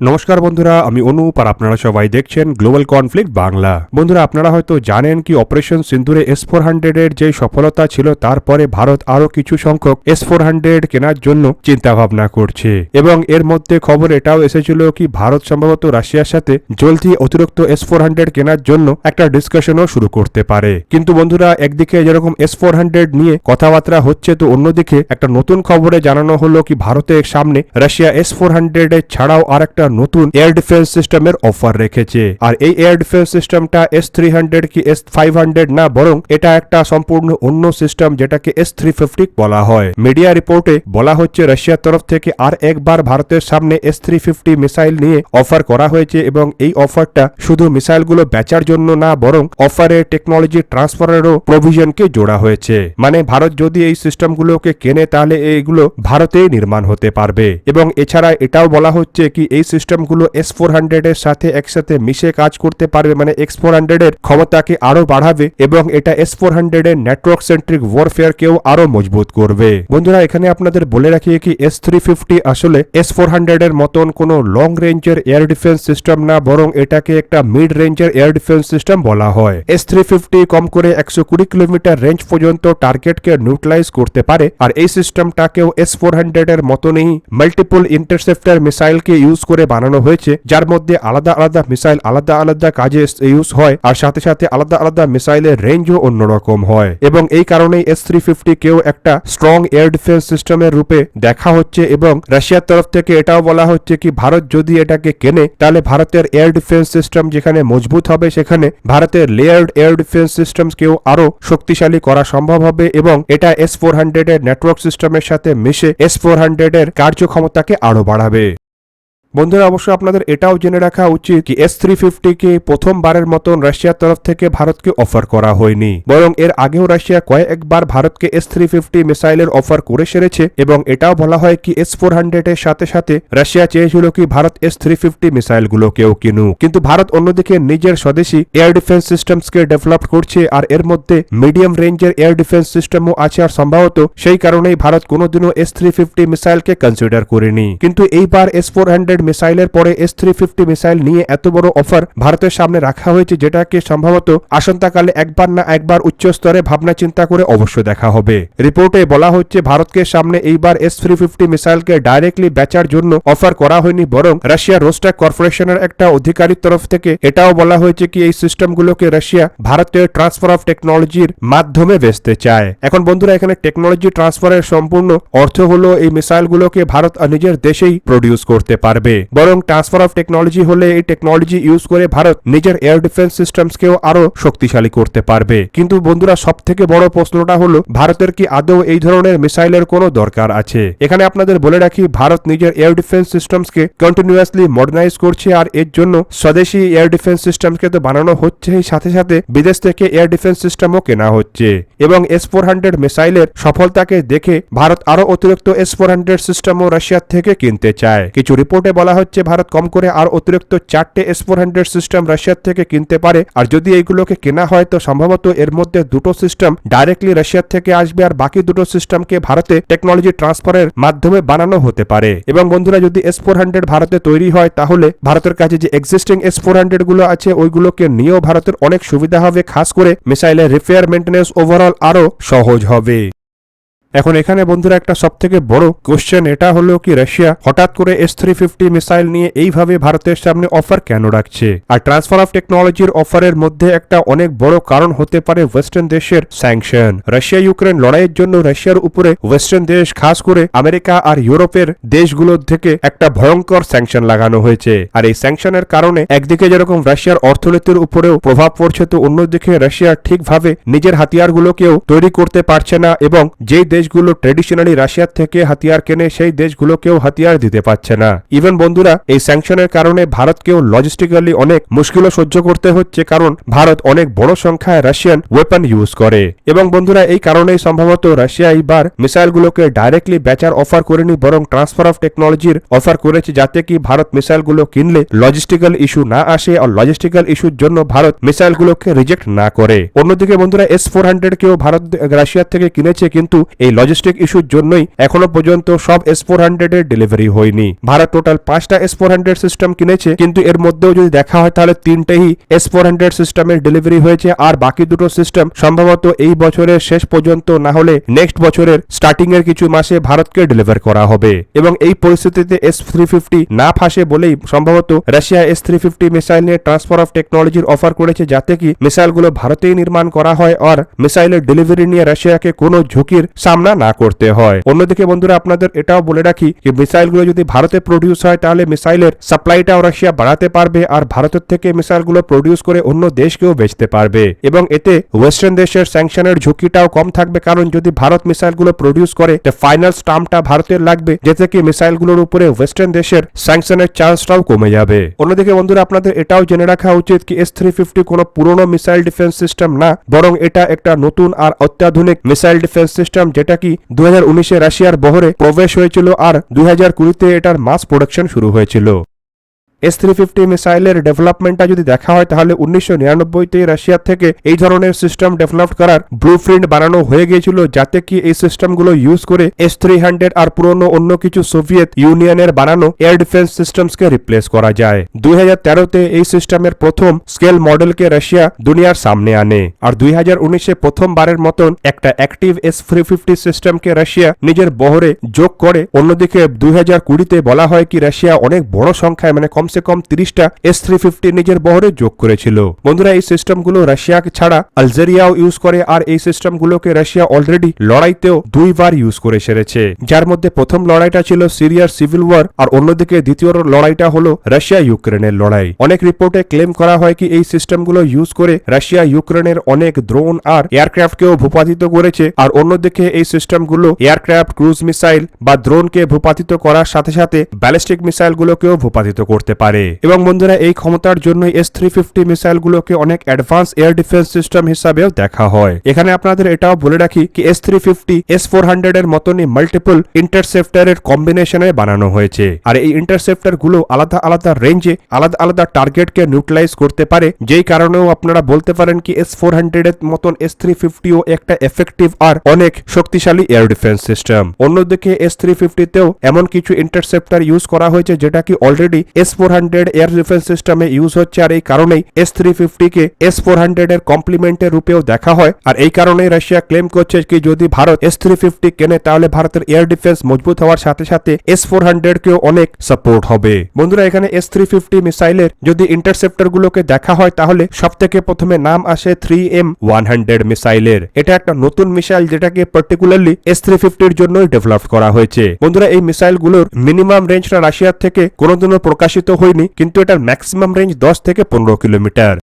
নমস্কার বন্ধুরা, আমি অনুপ আর আপনারা সবাই দেখছেন গ্লোবাল কনফ্লিক্ট বাংলা বন্ধুরা, আপনারা হয়তো জানেন কি অপারেশন সিন্দুরে এস ফোর হান্ড্রেডের যে সফলতা ছিল, তারপরে ভারত আরও কিছু সংখ্যক এস ফোর হান্ড্রেড কেনার জন্য চিন্তা ভাবনা করছে। এবং এর মধ্যে খবর এটাও এসেছিল কি ভারত সম্ভবত রাশিয়ার সাথে জলদি অতিরিক্ত এস ফোর হান্ড্রেড কেনার জন্য একটা ডিসকাশনও শুরু করতে পারে। কিন্তু বন্ধুরা, একদিকে যেরকম এস ফোর হান্ড্রেড নিয়ে কথাবার্তা হচ্ছে, তো অন্যদিকে একটা নতুন খবরে জানানো হলো কি ভারতের সামনে রাশিয়া এস ফোর হান্ড্রেড ছাড়াও আর একটা নতুন এয়ার ডিফেন্স সিস্টেমের অফার রেখেছে। আর এই এয়ার ডিফেন্স সিস্টেমটা এস থ্রি হান্ড্রেড কি এস ফাইভ হান্ড্রেড না, বরং এটা একটা সম্পূর্ণ অন্য সিস্টেম যেটাকে এস থ্রি ফিফটি বলা হয়। মিডিয়া রিপোর্টে বলা হচ্ছে রাশিয়ার তরফ থেকে আর একবার ভারতের সামনে এস থ্রি ফিফটি মিসাইল নিয়ে অফার করা হয়েছে এবং এই অফারটা শুধু মিসাইলগুলো বেচার জন্য না, বরং অফারে টেকনোলজি ট্রান্সফারেরও প্রভিশনকে জোড়া হয়েছে। মানে ভারত যদি এই সিস্টেমগুলোকে কেনে, তাহলে এইগুলো ভারতেই নির্মাণ হতে পারবে। এবং এছাড়া এটাও বলা হচ্ছে কি, এই সিস্টেমগুলো এস ফোর হান্ড্রেডের সাথে একসাথে মিশে কাজ করতে পারবে মানে এক্স ফোর হান্ড্রেডের ক্ষমতাকে আরও বাড়াবে এবং এটা এস ফোর হান্ড্রেডের নেটওয়ার্ক সেন্ট্রিক ওয়ারফেয়ার কেও আরও মজবুত করবে। বন্ধুরা, এখানে আপনাদের বলে রাখি কি এস থ্রি ফিফটি আসলে এস ফোর হান্ড্রেড এর মতন কোনো লং রেঞ্জের এয়ার ডিফেন্স সিস্টেম না, বরং এটাকে একটা মিড রেঞ্জের এয়ার ডিফেন্স সিস্টেম বলা হয়। এস থ্রি ফিফটি কম করে একশো কুড়ি কিলোমিটার রেঞ্জ পর্যন্ত টার্গেটকে নিউট্রালাইজ করতে পারে, আর এই সিস্টেমটাকেও এস ফোর হান্ড্রেড এর মতনই মাল্টিপল ইন্টারসেপ্টার মিসাইলকে ইউজ করে বানানো হয়েছে, যার মধ্যে আলাদা আলাদা মিসাইল আলাদা আলাদা কাজে ইউজ হয় আর সাথে সাথে আলাদা আলাদা মিসাইলের রেঞ্জও অন্যরকম হয়। এবং এই কারণেই এস থ্রি ফিফটি কেও একটা স্ট্রং এয়ার ডিফেন্স সিস্টেমের রূপে দেখা হচ্ছে এবং রাশিয়ার তরফ থেকে এটাও বলা হচ্ছে কি, ভারত যদি এটাকে কেনে, তাহলে ভারতের এয়ার ডিফেন্স সিস্টেম যেখানে মজবুত হবে, সেখানে ভারতের লেয়ার্ড এয়ার ডিফেন্স সিস্টেমকেও আরও শক্তিশালী করা সম্ভব হবে এবং এটা এস ফোর হান্ড্রেড এর নেটওয়ার্ক সিস্টেমের সাথে মিশে এস ফোর হান্ড্রেড এর কার্যক্ষমতাকে আরও বাড়াবে। বন্ধুরা অবশ্য আপনাদের এটাও জেনে রাখা উচিত কি এস থ্রি ফিফটিকে প্রথমবারের মতন রাশিয়ার তরফ থেকে ভারতকে অফার করা হয়নি। বরং এর আগেও রাশিয়া কয়েকবার ভারতকে এস থ্রি ফিফটি মিসাইলের অফার করে সেরেছে এবং এটাও বলা হয় কি এস ফোর হান্ড্রেড এর সাথে সাথে রাশিয়া চেয়েছিল কি Bharat S three fifty missile গুলোকেও কিনুক। কিন্তু ভারত অন্যদিকে নিজের স্বদেশী এয়ার ডিফেন্স সিস্টেমসকে ডেভেলপ করছে আর এর মধ্যে মিডিয়াম রেঞ্জের এয়ার ডিফেন্স সিস্টেমও আছে আর সম্ভবত সেই কারণেই ভারত কোনোদিনও এস থ্রি ফিফটি মিসাইলকে কনসিডার করেনি। কিন্তু এইবার এস ফোর হান্ড্রেড মিসাইলের পরে এস থ্রি ফিফটি মিসাইল নিয়ে এত বড় অফার ভারতের সামনে রাখা হয়েছে, যেটাকে সম্ভবত আসন্তাকালে একবার না একবার উচ্চ স্তরে ভাবনা চিন্তা করে অবশ্য দেখা হবে। রিপোর্টে বলা হচ্ছে, ভারতকে সামনে এইবার এস থ্রি ফিফটি মিসাইলকে ডাইরেক্টলি বেচার জন্য অফার করা হয়নি, বরং রাশিয়ার রোস্টাক কর্পোরেশনের একটা অধিকারীর তরফ থেকে এটাও বলা হয়েছে কি, এই সিস্টেমগুলোকে রাশিয়া ভারতের ট্রান্সফার অফ টেকনোলজির মাধ্যমে বেচতে চায়। এখন বন্ধুরা, এখানে টেকনোলজি ট্রান্সফারের সম্পূর্ণ অর্থ হলো, এই মিসাইলগুলোকে ভারত নিজের দেশেই প্রডিউস করতে পারবে। বরং ট্রান্সফার অফ টেকনোলজি হলে এই টেকনোলজি ইউজ করে ভারত নিজের এয়ার ডিফেন্স সিস্টেমসকেও আরও শক্তিশালী করতে পারবে। কিন্তু বন্ধুরা সব থেকে বড় প্রশ্নটা হলো, ভারতের কি আদৌ এই ধরনের মিসাইলের কোনো দরকার আছে? এখানে আপনাদের বলে রাখি, ভারত নিজের এয়ার ডিফেন্স সিস্টেমসকে কন্টিনিউয়াসলি মডার্নাইজ করছে আর এর জন্য স্বদেশি এয়ার ডিফেন্স সিস্টেমকে তো বানানো হচ্ছে সাথে সাথে বিদেশ থেকে এয়ার ডিফেন্স সিস্টেমও কেনা হচ্ছে। এবং এস ফোর হান্ড্রেড মিসাইলের সফলতাকে দেখে ভারত আরও অতিরিক্ত এস ফোর হান্ড্রেড সিস্টেমও রাশিয়ার থেকে কিনতে চায়। কিছু রিপোর্টে বলা হচ্ছে, ভারত কম করে আর অতিরিক্ত চারটে এস ফোর হান্ড্রেড সিস্টেম রাশিয়ার থেকে কিনতে পারে। আর যদি এইগুলোকে কেনা হয়, তো সম্ভবত এর মধ্যে দুটো সিস্টেম ডাইরেক্টলি রাশিয়ার থেকে আসবে, আর বাকি দুটো সিস্টেমকে ভারতে টেকনোলজি ট্রান্সফারের মাধ্যমে বানানো হতে পারে। এবং বন্ধুরা, যদি এস ফোর হান্ড্রেড ভারতে তৈরি হয়, তাহলে ভারতের কাছে যে এক্সিস্টিং এস ফোর হান্ড্রেডগুলো আছে, ওইগুলোকে নিয়েও ভারতের অনেক সুবিধা হবে, খাস করে মিসাইলের রিপেয়ার মেনটেন্স ওভারঅল আরও সহজ হবে। এখন এখানে বন্ধুরা একটা সব থেকে বড় কোশ্চেন এটা হলো কি রাশিয়া হঠাৎ করে এস থ্রি ফিফটি মিসাইল নিয়ে এইভাবে ভারতের সামনে অফার কেন রাখছে? আর ট্রান্সফার অফ টেকনোলজির অফারের মধ্যে একটা অনেক বড় কারণ হতে পারে ওয়েস্টার্ন দেশের স্যাংশন রাশিয়া ইউক্রেন লড়াইয়ের জন্য রাশিয়ার উপরে ওয়েস্টার্ন দেশ, খাস করে আমেরিকা আর ইউরোপের দেশগুলোর থেকে একটা ভয়ঙ্কর স্যাংশন লাগানো হয়েছে। আর এই স্যাংশনের কারণে একদিকে যেরকম রাশিয়ার অর্থনীতির উপরেও প্রভাব পড়ছে, তো অন্যদিকে রাশিয়া ঠিকভাবে নিজের হাতিয়ারগুলোকেও তৈরি করতে পারছে না এবং যেই দেশগুলো ট্রেডিশনালি রাশিয়ার থেকে হাতিয়ার কেনে, সেই দেশগুলোকেও হাতিয়ার দিতে পারছে না। ইভেন বন্ধুরা, এই স্যাংশনের কারণে ভারতকেও লজিস্টিক্যালি অনেক মুশকিলও সহ্য করতে হচ্ছে, কারণ ভারত অনেক বড় সংখ্যায় রাশিয়ান ওয়েপন ইউজ করে। এবং বন্ধুরা, এই কারণেই সম্ভবত রাশিয়া এইবার মিসাইলগুলোকে ডাইরেক্টলি বেচার অফার করেনি, বরং ট্রান্সফার অফ টেকনোলজির অফার করেছে, যাতে কি ভারত মিসাইলগুলো কিনলে লজিস্টিক্যাল ইস্যু না আসে আর লজিস্টিক্যাল ইস্যুর জন্য ভারত মিসাইলগুলোকে রিজেক্ট না করে। অন্যদিকে বন্ধুরা এস ফোর হান্ড্রেড কেও ভারত রাশিয়ার থেকে কিনেছে, কিন্তু এই এই লজিস্টিক ইস্যুর জন্যই এখনও পর্যন্ত সব এস ফোর হান্ড্রেড এর ডেলিভারি হয়নি। ভারত টোটাল পাঁচটা এস ফোর হান্ড্রেড সিস্টেম কিনেছে, কিন্তু এর মধ্যেও যদি দেখা হয় তাহলে তিনটেই এস ফোর হান্ড্রেড সিস্টেমের ডেলিভারি হয়েছে, আর বাকি দুটো সিস্টেম সম্ভবত এই বছরের শেষ পর্যন্ত না হলে নেক্সট বছরের স্টার্টিং এর কিছু মাসে ভারতকে ডেলিভার করা হবে। এবং এই পরিস্থিতিতে এস থ্রি ফিফটি না ফাঁসে বলেই সম্ভবত Russia S three fifty missile নিয়ে ট্রান্সফার অফ টেকনোলজির অফার করেছে, যাতে কি মিসাইলগুলো ভারতেই নির্মাণ করা হয়, আর মিসাইলের ডেলিভারি নিয়ে রাশিয়াকে কোনো ঝুঁকির সামনা না করতে হয়। অন্যদিকে বন্ধুরা আপনাদের এটাও বলে রাখি যে, মিসাইলগুলো যদি ভারতে প্রডিউস হয়, তাহলে মিসাইলের সাপ্লাইটাও রাশিয়া বাড়াতে পারবে আর ভারতের থেকে মিসাইলগুলো প্রডিউস করে অন্য দেশকেও বেচতে পারবে। এবং এতে ওয়েস্টার্ন দেশের স্যাংশনের ঝুঁকিটাও কম থাকবে, কারণ যদি ভারত মিসাইলগুলো প্রডিউস করে ফাইনাল স্টাম্পটা ভারতের লাগবে যেতে কি মিসাইলগুলোর উপরে ওয়েস্টার্ন দেশের স্যাংশনের চান্সটাও কমে যাবে। অন্যদিকে বন্ধুরা আপনাদের এটাও জেনে রাখা উচিত কি এস থ্রি ফিফটি কোনো পুরনো মিসাইল ডিফেন্স সিস্টেম না, বরং এটা একটা নতুন আর অত্যাধুনিক মিসাইল ডিফেন্স সিস্টেম, যেটা কি দু হাজার রাশিয়ার বহরে প্রবেশ হয়েছিল আর দুই হাজার কুড়িতে এটার মাস প্রোডাকশন শুরু হয়েছিল। এস থ্রি ফিফটি মিসাইলের ডেভেলপমেন্টটা যদি দেখা হয়, তাহলে উনিশশো নিরানব্বইতে রাশিয়ার থেকে এই ধরনের সিস্টেম ডেভেলপ করার ব্লু বানানো হয়ে গিয়েছিল, যাতে কি এই সিস্টেমগুলো ইউজ করে এস থ্রি হান্ড্রেড আর পুরনো অন্য কিছু সোভিয়েত ইউনিয়নের বানানো এয়ার ডিফেন্স সিস্টেমসকে রিপ্লেস করা যায়। দুই হাজার তেরোতে এই সিস্টেমের প্রথম স্কেল মডেলকে রাশিয়া দুনিয়ার সামনে আনে, আর দুই হাজার উনিশে প্রথমবারের মতন একটা অ্যাক্টিভ এস থ্রি ফিফটি সিস্টেমকে রাশিয়া নিজের বহরে যোগ করে। অন্যদিকে দুই হাজার কুড়িতে বলা হয় কি, রাশিয়া অনেক বড় সংখ্যায় মানে কমসে কম তিরিশটা এস থ্রি ফিফটি নিজের বহরে যোগ করেছিল। বন্ধুরা, এই সিস্টেমগুলো রাশিয়া ছাড়া আলজেরিয়াও ইউজ করে আর এই সিস্টেমগুলোকে রাশিয়া অলরেডি লড়াইতেও দুইবার ইউজ করে সেরেছে। যার মধ্যে প্রথম লড়াইটা ছিল সিরিয়ার সিভিল ওয়ার আর অন্যদিকে দ্বিতীয় লড়াইটা হলো রাশিয়া ইউক্রেনের লড়াই। অনেক রিপোর্টে ক্লেম করা হয় কি এই সিস্টেমগুলো ইউজ করে রাশিয়া ইউক্রেনের অনেক ড্রোন আর এয়ারক্রাফটকেও ভূপাতিত করেছে আর অন্যদিকে এই সিস্টেমগুলো এয়ারক্রাফট ক্রুজ মিসাইল বা ড্রোনকে ভূপাতিত করার সাথে সাথে ব্যালিস্টিক মিসাইলগুলোকেও ভূপাতিত করতে পারে। এবং বন্ধুরা, এই ক্ষমতার জন্য এস থ্রি ফিফটি মিসাইলগুলোকে অনেক অ্যাডভান্স এয়ার ডিফেন্স সিস্টেম হিসাবেও দেখা হয়। এখানে আপনাদের এটাও বলে রাখি কি S three fifty S four hundred এর মতনই মাল্টিপল ইন্টারসেপ্টারের কম্বিনেশনে বানানো হয়েছে। আর এই ইন্টারসেপ্টারগুলো আলাদা আলাদা রেঞ্জে আলাদা আলাদা টার্গেটকে নিউট্রালাইজ করতে পারে। যেই কারণেও আপনারা বলতে পারেন কি এস ফোর হান্ড্রেড এর মতন এস থ্রি ফিফটিও একটা এফেক্টিভ আর অনেক শক্তিশালী এয়ার ডিফেন্স সিস্টেম অন্যদিকে এস থ্রি ফিফটিতেও এমন কিছু ইন্টারসেপ্টার ইউজ করা হয়েছে, যেটা কি already S four air defence সিস্টেমে ইউজ হচ্ছে আর এই কারণেই এস থ্রি ফিফটিকে এস ফোর হান্ড্রেড এর কমপ্লিমেন্টের রূপেও দেখা হয়। আর এই কারণেই রাশিয়া ক্লেম করছে কি যদি ভারত এস থ্রি ফিফটি কেনে, তাহলে ভারতের এয়ার ডিফেন্স মজবুত হওয়ার সাথে সাথে এস ফোর হান্ড্রেড কেও অনেক সাপোর্ট হবে। বন্ধুরা, এখানে এস থ্রি ফিফটি মিসাইলের যদি ইন্টারসেপ্টর গুলোকে দেখা হয়, তাহলে সব থেকে প্রথমে নাম আসে থ্রি এম ওয়ান হান্ড্রেড মিসাইলের। এটা একটা নতুন মিসাইল যেটাকে পার্টিকুলারলি এস থ্রি ফিফটির জন্যই ডেভেলপ করা হয়েছে। বন্ধুরা, এই মিসাইলগুলোর মিনিমাম রেঞ্জটা রাশিয়ার থেকে কোনোদিনও প্রকাশিত হয়নি কিন্তু এটার ম্যাক্সিমাম রেঞ্জ দশ থেকে পনেরো কিলোমিটার।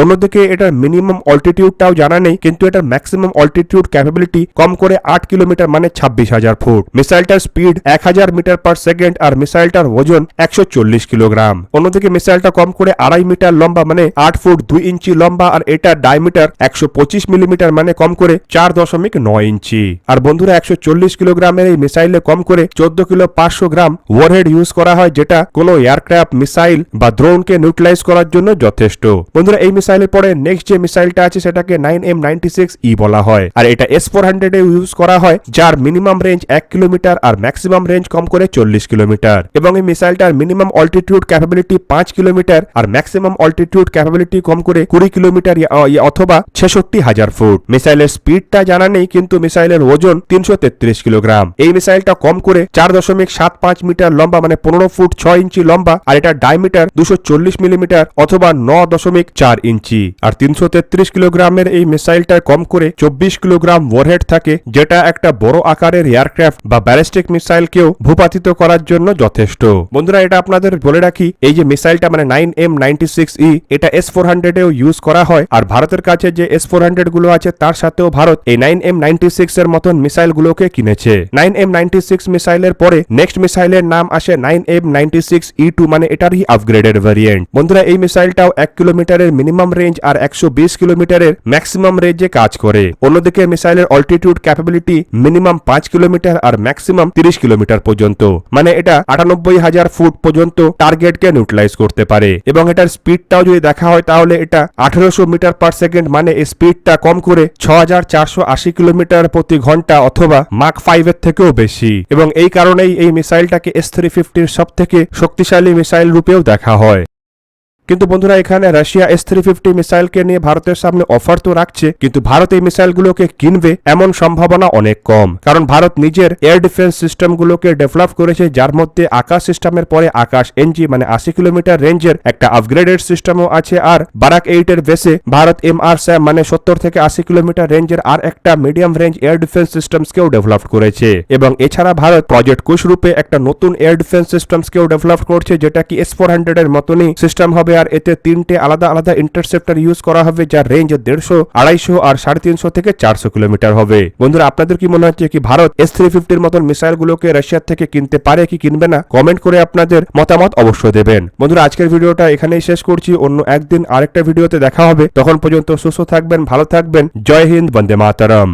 অন্যদিকে এটার মিনিমাম অল্টিটিউডটাও জানা নেই, কিন্তু এটার ম্যাক্সিমাম অল্টিটিউড ক্যাপাবিলিটি কম করে আট কিলোমিটার মানে ছাব্বিশ হাজার ফুট। মিসাইলটার স্পিড এক হাজার মিটার পার সেকেন্ড আর মিসাইলটার ওজন একশো চল্লিশ কিলোগ্রাম। অন্যদিকে মিসাইলটা কম করে আড়াই মিটার লম্বা মানে আট ফুট দুই ইঞ্চি লম্বা আর এটার ডায়মিটার একশো পঁচিশ মিলিমিটার মানে কম করে চার দশমিক নয় ইঞ্চি। আর বন্ধুরা, একশো চল্লিশ কিলোগ্রামের এই মিসাইলে কম করে চোদ্দ কিলো পাঁচশো গ্রাম ওয়ারহেড ইউজ করা হয়, যেটা কোনো এয়ারক্রাফট মিসাইল বা ড্রোনকে নিউট্রালাইজ করার জন্য যথেষ্ট। বন্ধুরা, এই মিসাইলের পরে নেক্সট যে মিসাইলটা আছে সেটাকে nine M ninety six E বলা হয়। আর এটা এস ফোর হান্ড্রেড ইউজ করা হয়, যার মিনিমাম রেঞ্জ এক কিলোমিটার আর ম্যাক্সিমাম রেঞ্জ কম করে চল্লিশ কিলোমিটার এবং এই মিসাইলটার মিনিমাম অল্টিটিউড ক্যাপাবিলিটি পাঁচ কিলোমিটার আর ম্যাক্সিমাম অল্টিটিউড ক্যাপাবিলিটি কম করে কুড়ি কিলোমিটার অথবা ছেষট্টি হাজার ফুট। মিসাইলের স্পিডটা জানা নেই, কিন্তু মিসাইলের ওজন তিনশো তেত্রিশ কিলোগ্রাম এই মিসাইলটা কম করে চার দশমিক সাত পাঁচ মিটার লম্বা মানে পনেরো ফুট ছয় ইঞ্চি লম্বা, আর এটা ডায়মিটার দুশো চল্লিশ মিলিমিটার অথবা ন দশমিক চার ইঞ্চি। আর তিনশো তেত্রিশ কিলোগ্রামের এই মিসাইলটায় কম করে চব্বিশ কিলোগ্রাম ওয়ারহেড থাকে, যেটা একটা বড় আকারের এয়ারক্রাফট বা ব্যালিস্টিক মিসাইলকেও ভূপাতিত করার জন্য যথেষ্ট। বন্ধুরা, এটা আপনাদের বলে রাখি, এই যে মিসাইলটা মানে nine M ninety six E, এটা এস ফোর হান্ড্রেডেও ইউজ করা হয়, আর ভারতের কাছে যে এস ফোর হান্ড্রেডগুলো আছে, তার সাথেও ভারত এই নাইন এম নাইনটি সিক্স এর মতন মিসাইল গুলোকে কিনেছে। নাইন এম নাইনটি সিক্স মিসাইলের পরে নেক্সট মিসাইলের নাম আসে nine M ninety six E two মানে এটারই আপগ্রেডেড ভ্যারিয়েন্ট বন্ধুরা, এই মিসাইলটাও এক কিলোমিটারের মিনিমাম মিনিমাম রেঞ্জ আর একশো বিশ কিলোমিটারের ম্যাক্সিমাম রেঞ্জে কাজ করে। অন্যদিকে মিসাইলের অল্টিটিউড ক্যাপাবিলিটি মিনিমাম পাঁচ কিলোমিটার আর ম্যাক্সিমাম তিরিশ কিলোমিটার পর্যন্ত। মানে এটা আটানব্বই হাজার ফুট পর্যন্ত টার্গেটকে নিউট্রালাইজ করতে পারে। এবং এটার স্পিডটাও যদি দেখা হয়, তাহলে এটা আঠারোশো মিটার পার সেকেন্ড মানে এই স্পিডটা কম করে ছ হাজার চারশো আশি কিলোমিটার প্রতি ঘণ্টা অথবা মাক ফাইভ এর থেকেও বেশি। এবং এই কারণেই এই মিসাইলটাকে এস থ্রি ফিফটির সব থেকে শক্তিশালী মিসাইল রূপেও দেখা হয়। কিন্তু বন্ধুরা, এখানে রাশিয়া এস থ্রি ফিফটি মিসাইলকে নিয়ে ভারতের সামনে অফার তো রাখছে, কিন্তু ভারত এই মিসাইলগুলোকে কিনবে এমন সম্ভাবনা অনেক কম। কারণ ভারত নিজের এয়ার ডিফেন্স সিস্টেমগুলোকে ডেভেলপ করেছে, যার মধ্যে আকাশ সিস্টেমের পরে আকাশ এনজি মানে আশি কিলোমিটার রেঞ্জের একটা আপগ্রেডেড সিস্টেমও আছে, আর বারাক এইট এর বেসে ভারত এম আর স্যাম মানে সত্তর থেকে আশি কিলোমিটার রেঞ্জের আর একটা মিডিয়াম রেঞ্জ এয়ার ডিফেন্স সিস্টেমসকেও ডেভেলপ করেছে। এবং এছাড়া ভারত প্রজেক্ট কুশ রূপে একটা নতুন এয়ার ডিফেন্স সিস্টেমসকেও ডেভেলপ করছে, যেটা কি এস ফোর হান্ড্রেড এর মতনই সিস্টেম হবে আর এতে তিনটে আলাদা আলাদা ইন্টারসেপ্টর ইউজ করা হবে, যার রেঞ্জ দেড়শো, আড়াইশো আর সাড়ে তিনশো থেকে চারশো কিলোমিটার হবে। বন্ধুরা, আপনাদের কি মনে হচ্ছে কি ভারত এস থ্রি ফিফটির মতন মিসাইল গুলোকে রাশিয়ার থেকে কিনতে পারে কি কিনবে না? কমেন্ট করে আপনাদের মতামত অবশ্যই দেবেন। বন্ধুরা, আজকের ভিডিওটা এখানেই শেষ করছি। অন্য একদিন আরেকটা ভিডিওতে দেখা হবে। তখন পর্যন্ত সুস্থ থাকবেন, ভালো থাকবেন। জয় হিন্দ, বন্দে মাতারম।